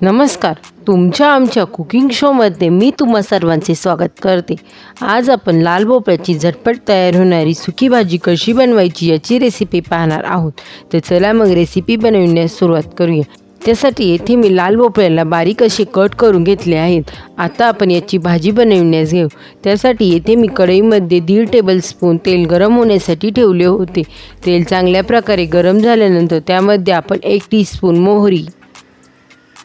नमस्कार. तुमच्या आमच्या कुकिंग शोमध्ये मी तुम्हा सर्वांचे स्वागत करते. आज आपण लाल भोपळ्याची झटपट तयार होणारी सुकी भाजी कशी बनवायची याची रेसिपी पाहणार आहोत. तर चला मग रेसिपी बनवण्यास सुरुवात करूया. त्यासाठी येथे मी लाल भोपळ्याला बारीक असे कट करून घेतले आहेत. आता आपण याची भाजी बनविण्यास घेऊ. त्यासाठी येथे मी कढईमध्ये दीड टेबलस्पून तेल गरम होण्यासाठी ठेवले होते. तेल चांगल्या प्रकारे गरम झाल्यानंतर त्यामध्ये आपण एक टीस्पून मोहरी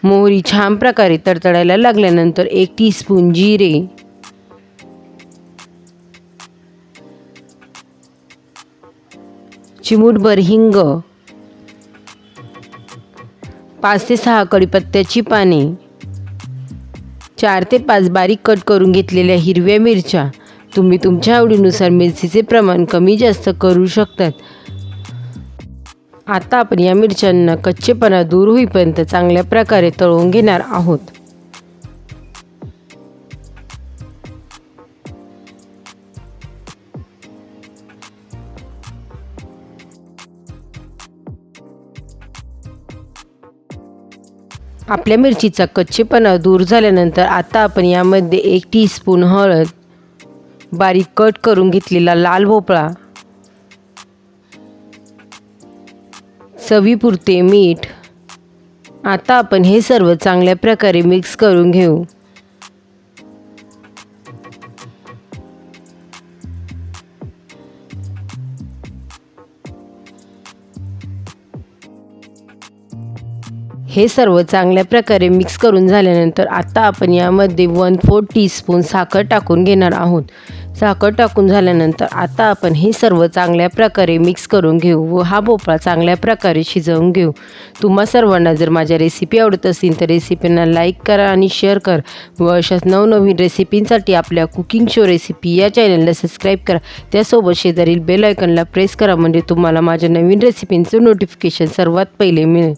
मोहरी छान प्रकारे तडतडायला लागल्यानंतर एक टीस्पून जिरे. चिमूटभर हिंग. पाच ते सहा कढीपत्त्याची पाने. चार ते पाच बारीक कट करून घेतलेल्या हिरव्या मिरच्या. तुम्ही तुमच्या आवडीनुसार मिरचीचे प्रमाण कमी जास्त करू शकतात. आता आपण या मिरच्यांना कच्चेपणा दूर होईपर्यंत चांगल्या प्रकारे तळून घेणार आहोत. आपल्या मिरचीचा कच्चेपणा दूर झाल्यानंतर आता आपण यामध्ये एक टीस्पून हळद बारीक कट करून घेतलेला लाल भोपळा चवीपुरते मीठ. आता आपण हे सर्व चांगल्या प्रकारे मिक्स करून घेऊ. हे सर्व चांगल्या प्रकारे मिक्स करून झाल्यानंतर आता आपण यामध्ये वन फोर टीस्पून साखर टाकून घेणार आहोत. साखर टाकून झाल्यानंतर आता आपण हे सर्व चांगल्या प्रकारे मिक्स करून घेऊ व हा भोपळा चांगल्या प्रकारे शिजवून घेऊ. तुम्हा सर्वांना जर माझ्या रेसिपी आवडत असतील तर रेसिपींना लाईक करा आणि शेअर करा व अशाच नवनवीन रेसिपींसाठी आपल्या कुकिंग शो रेसिपी या चॅनलला सबस्क्राईब करा. त्यासोबत शेजारील बेल आयकनला प्रेस करा म्हणजे तुम्हाला माझ्या नवीन रेसिपींचं नोटिफिकेशन सर्वात पहिले मिळेल.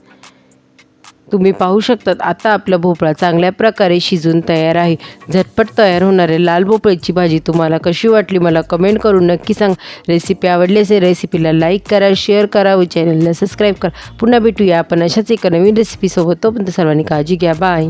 तुम्ही पाहू शकतात आता आपला भोपळा चांगल्या प्रकारे शिजून तयार आहे. झटपट तयार होणारे लाल भोपळ्याची भाजी तुम्हाला कशी वाटली मला कमेंट करून नक्की सांग. रेसिपी आवडली असेल रेसिपीला लाईक करा शेअर करा व चॅनलला सबस्क्राईब करा. पुन्हा भेटूया आपण अशाच एका नवीन रेसिपीसोबत तोपर्यंत सर्वांनी काळजी घ्या. बाय